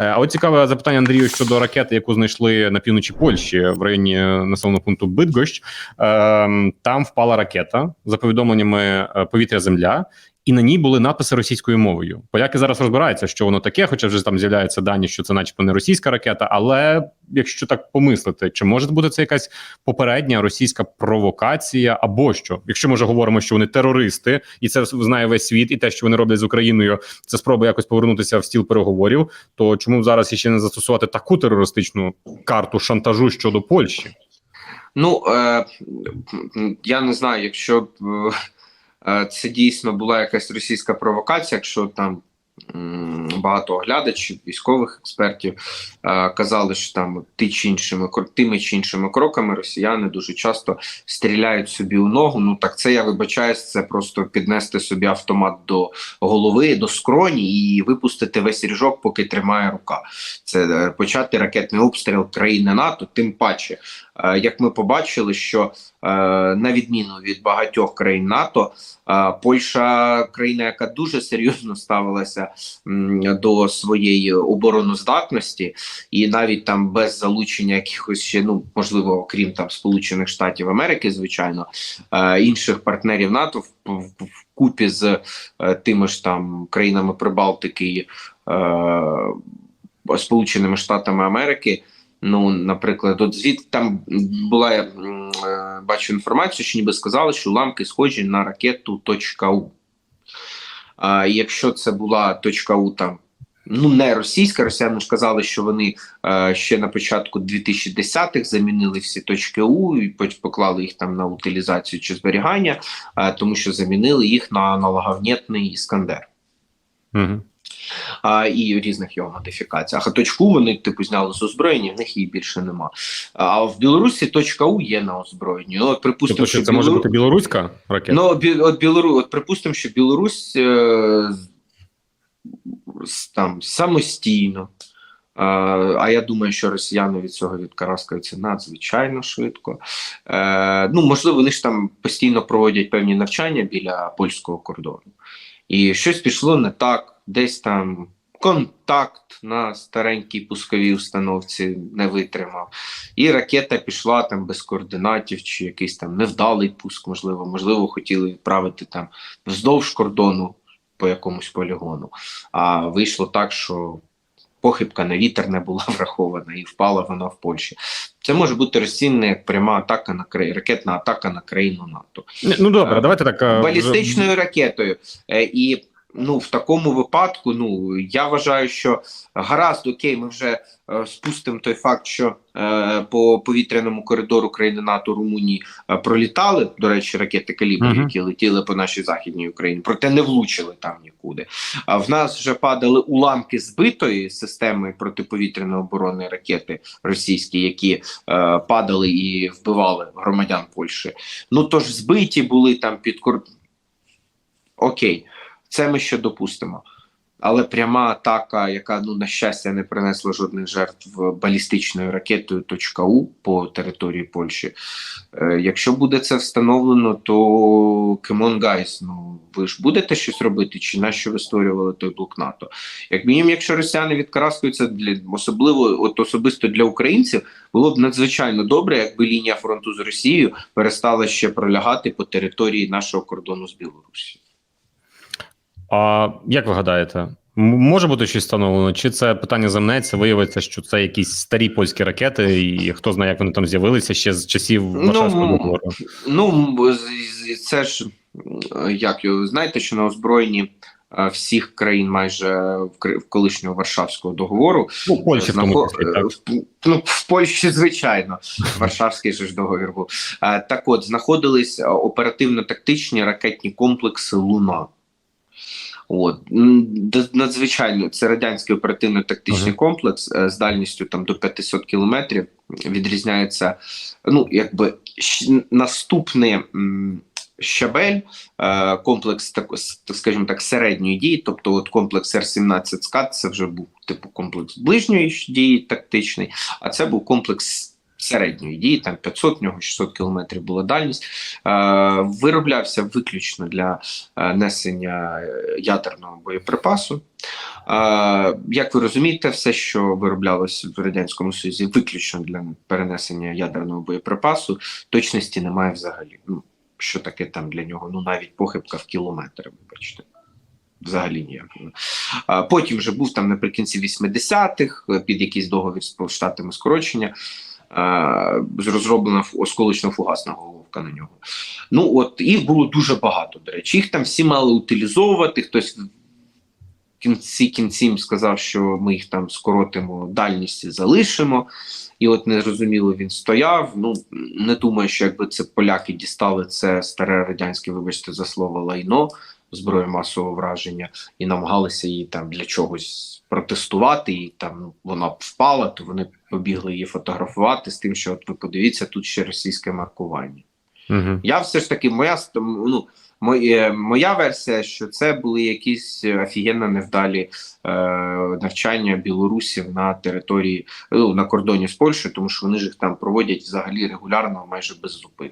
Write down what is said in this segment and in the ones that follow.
Е, А от цікаве запитання Андрію щодо ракети, яку знайшли на півночі Польщі в районі населеного пункту Бидгощ. Ем, Там впала ракета за повідомленнями е, повітря-земля, і на ній були надписи російською мовою. Поляки зараз розбираються, що воно таке, хоча вже там з'являються дані, що це, начебто, не російська ракета. Але якщо так помислити, чи може бути це якась попередня російська провокація, або що, якщо ми вже говоримо, що вони терористи, і це знає весь світ, і те, що вони роблять з Україною, це спроба якось повернутися в стіл переговорів. То чому б зараз іще не застосувати таку терористичну карту шантажу щодо Польщі? Ну е, я не знаю, якщо е, це дійсно була якась російська провокація, якщо там багато оглядачів, військових експертів е, казали, що там ті чи іншими тими чи іншими кроками росіяни дуже часто стріляють собі у ногу. Ну так це я вибачаюсь, це просто піднести собі автомат до голови, до скроні і випустити весь ріжок, поки тримає рука. Це е, почати ракетний обстріл країни НАТО, тим паче. Е, Як ми побачили, що е, на відміну від багатьох країн НАТО, е, Польща країна, яка дуже серйозно ставилася до своєї обороноздатності, і навіть там без залучення якихось ще ну можливо, окрім там Сполучених Штатів Америки, звичайно, інших партнерів НАТО в, купі з тими ж там країнами Прибалтики. Сполученими Штатами Америки, Ну, наприклад, от звід там була я е, бачу інформацію, що ніби сказали, що уламки схожі на ракету .у. А якщо це була точка .у там. Ну, не російська, росіяни ж казали, що вони е, ще на початку 2010-х замінили всі точки У і поклали їх там на утилізацію чи зберігання, е, тому що замінили їх на аналоговнітний іскандер Угу. А, і різних його модифікаціях. А точку вони типу зняли з озброєння, в них її більше нема. А в Білорусі точка У є на озброєнні. Ну, От припустимо, Тобто, що це може бути білоруська ракета? Ну, бі, от Білору, от припустимо, що Білорусь е, там самостійно. А, а я думаю, що росіяни від цього відкараскаються надзвичайно швидко. Е, ну, можливо, вони ж там постійно проводять певні навчання біля польського кордону. І щось пішло не так, десь там контакт на старенькій пусковій установці не витримав. І ракета пішла там без координатів, чи якийсь там невдалий пуск, можливо, можливо, хотіли відправити там вздовж кордону по якомусь полігону. А вийшло так, що похибка на вітер не була врахована і впала вона в Польщі. Це може бути розцінена як пряма атака на країну, ракетна атака на країну НАТО Ну добре, Е, давайте так. е, балістичною ракетою. Е, І ну в такому випадку, ну я вважаю, що гаразд, окей, ми вже е, спустимо той факт, що е, по повітряному коридору країни НАТО Румунії е, пролітали, до речі, ракети калібру, Мгм. які летіли по нашій західній Україні, проте не влучили там нікуди. А в нас вже падали уламки збитої системи протиповітряної оборони ракети російські, які е, падали і вбивали громадян Польщі. Ну тож збиті були там під кор... Окей, це ми ще допустимо. Але пряма атака, яка ну на щастя не принесла жодних жертв балістичною ракетою точка .у по території Польщі. Е, якщо буде це встановлено, то Кемон Гайс, ну ви ж будете щось робити, чи нащо ви створювали той блок НАТО? Як мінімум, якщо росіяни відкараскуються для особливо, от особисто для українців, було б надзвичайно добре, якби лінія фронту з Росією перестала ще пролягати по території нашого кордону з Білорусі. А як ви гадаєте, може бути щось встановлено? Чи це питання замнеться? Виявиться, що це якісь старі польські ракети, і хто знає, як вони там з'явилися ще з часів Варшавського Ну, договору? Ну з- це ж як його знаєте, що на озброєнні е, всіх країн майже в колишнього Варшавського договору Ну, в Польщі в тому числі, так. ну, в Польщі, звичайно, Варшавський же ж договір був. Е, Так от, знаходились е, оперативно-тактичні ракетні комплекси Луна. От надзвичайно це радянський оперативно-тактичний Ага. комплекс е, з дальністю там до 500 кілометрів. Відрізняється, ну якби наступний щабель, е, комплекс так, скажімо так, середньої дії, тобто от комплекс Р-17 СКАД, це вже був типу комплекс ближньої дії тактичний, а це був комплекс середньої дії, там 500, в нього 600 кілометрів була дальність. Е, вироблявся виключно для е, несення ядерного боєприпасу. Е, як ви розумієте, все, що вироблялося в радянському Союзі, виключно для перенесення ядерного боєприпасу, точності немає взагалі. Ну що таке там для нього? Ну навіть похибка в кілометр, вибачте. Взагалі ніякого. Потім вже був там наприкінці 80-х е, під якийсь договір з штатами скорочення. Е, Розроблена ф- осколочно-фугасна головка на нього. Ну от їх було дуже багато. До речі, їх там всі мали утилізовувати. Хтось в кінці кінців сказав, що ми їх там скоротимо дальність і залишимо. І от незрозуміло він стояв. Ну не думаю, що якби це поляки дістали це старе радянське, вибачте, за слово лайно зброю масового враження і намагалися її там для чогось протестувати, і там ну, вона б впала, то вони побігли її фотографувати з тим, що от ви подивіться, тут ще російське маркування. Угу. Я все ж таки, моя ну, моє, моя версія, що це були якісь офігенно невдалі е, навчання білорусів на території ну, на кордоні з Польщею, тому що вони ж їх там проводять взагалі регулярно, майже без зупин.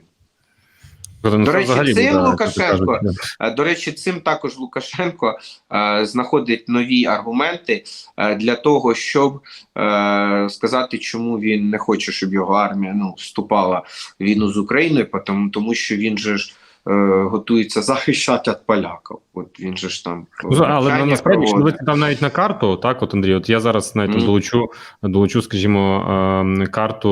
До речі, цим Лукашенко Е, До речі, цим також Лукашенко е, знаходить нові аргументи е, для того, щоб е, сказати, чому він не хоче, щоб його армія ну, вступала в війну з Україною, тому, тому що він же ж е, готується захищати від поляків. От він же ж там Ну, але насправді, якщо дивитися там навіть на карту, так, от Андрій, от я зараз навіть Мгм. долучу, долучу, скажімо, е, карту,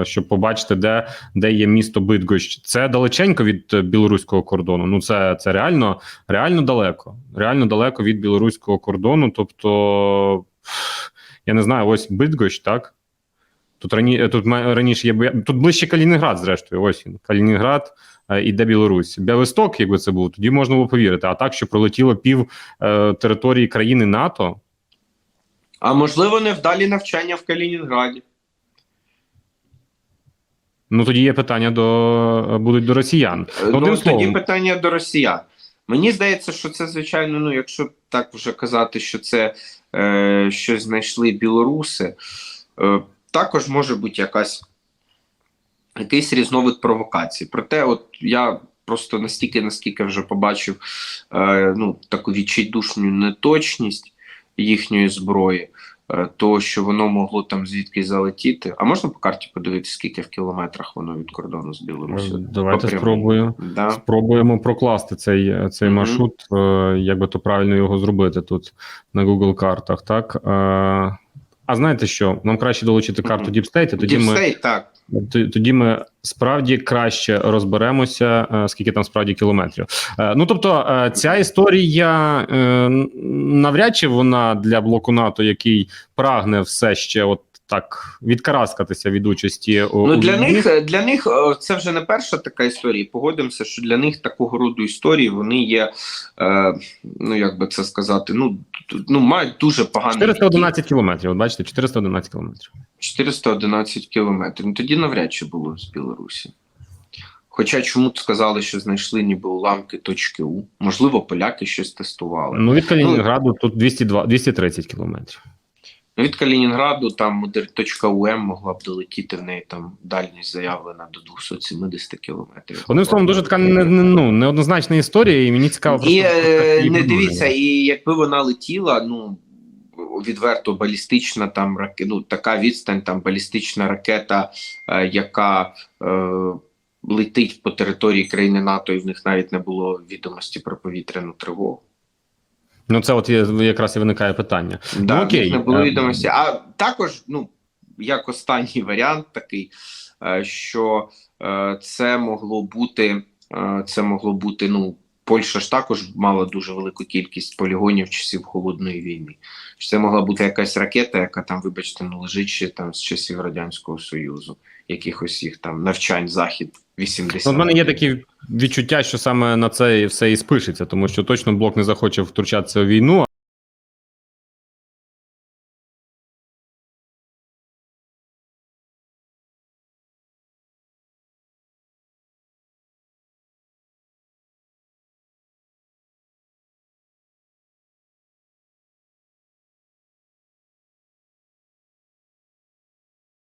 е, щоб побачити, де, де є місто Бидгощ. Це далеченько від е, білоруського кордону. Ну, це, це реально, реально далеко. Реально далеко від білоруського кордону. Тобто, я не знаю, ось Бидгощ, так? Тут рані, тут раніше є тут ближче Калінінград, зрештою. Ось він. Калінінград е, і де Білорусь. Бялисток, якби це був, тоді можна було повірити. А так, що пролетіло пів е, території країни НАТО. А можливо, невдалі навчання в Калінінграді. Ну тоді є питання до е, будуть до росіян. Е, одним Ну, словом. тоді питання до росіян. Мені здається, що це, звичайно, ну, якщо так вже казати, що це е, щось знайшли білоруси, е, також може бути якась якийсь різновид провокації. Проте, от я просто настільки, наскільки вже побачив е, ну, таку відчайдушну неточність їхньої зброї, е, то що воно могло там звідки залетіти. А можна по карті подивитися, скільки в кілометрах воно від кордону з Білорусі? Давайте Попряму. спробую. Да. Спробуємо прокласти цей, цей Мгм. маршрут, е, як би то правильно його зробити тут на Google картах. Так е, а знаєте що? Нам краще долучити карту. Deep State, тоді ми так. Тоді ми справді краще розберемося, е, скільки там справді кілометрів. Е, Ну тобто, е, ця історія навряд чи вона для блоку НАТО, який прагне все ще от так відкараскатися від участі у Ну для війні. них для них е, це вже не перша така історія. Погодимося, що для них такого роду історії вони є. Е, ну як би це сказати, ну ну мають дуже поганий 411 кілометрів. От бачите, 411 кілометрів. 411 кілометрів. Ну тоді навряд чи було з Білорусі. Хоча чому сказали, що знайшли ніби уламки точки У. Можливо, поляки щось тестували. Ну від Калінінграду тут 202, 230 кілометрів. Ну, Від Калінінграду там точка УМ могла б долетіти в неї там дальність заявлена до 270 кілометрів. Одним словом, дуже така не, не, ну, неоднозначна історія, і мені цікаво І просто, е, як не дивіться, і якби вона летіла, ну відверто балістична там ну, така відстань, там балістична ракета, е, яка е, летить по території країни НАТО, і в них навіть не було відомості про повітряну тривогу. Ну, це от є, якраз і виникає питання. Да, Ну, окей. було Е, відомості. А також, ну, як останній варіант такий, е, що е, це могло бути, це могло бути, ну, Польща ж також мала дуже велику кількість полігонів часів холодної війни. Це могла бути якась ракета, яка там, вибачте, ну, лежить ще там з часів Радянського Союзу, якихось їх там навчань захід 80 У мене є такі відчуття, що саме на це все і спишеться, тому що точно блок не захоче втручатися у війну.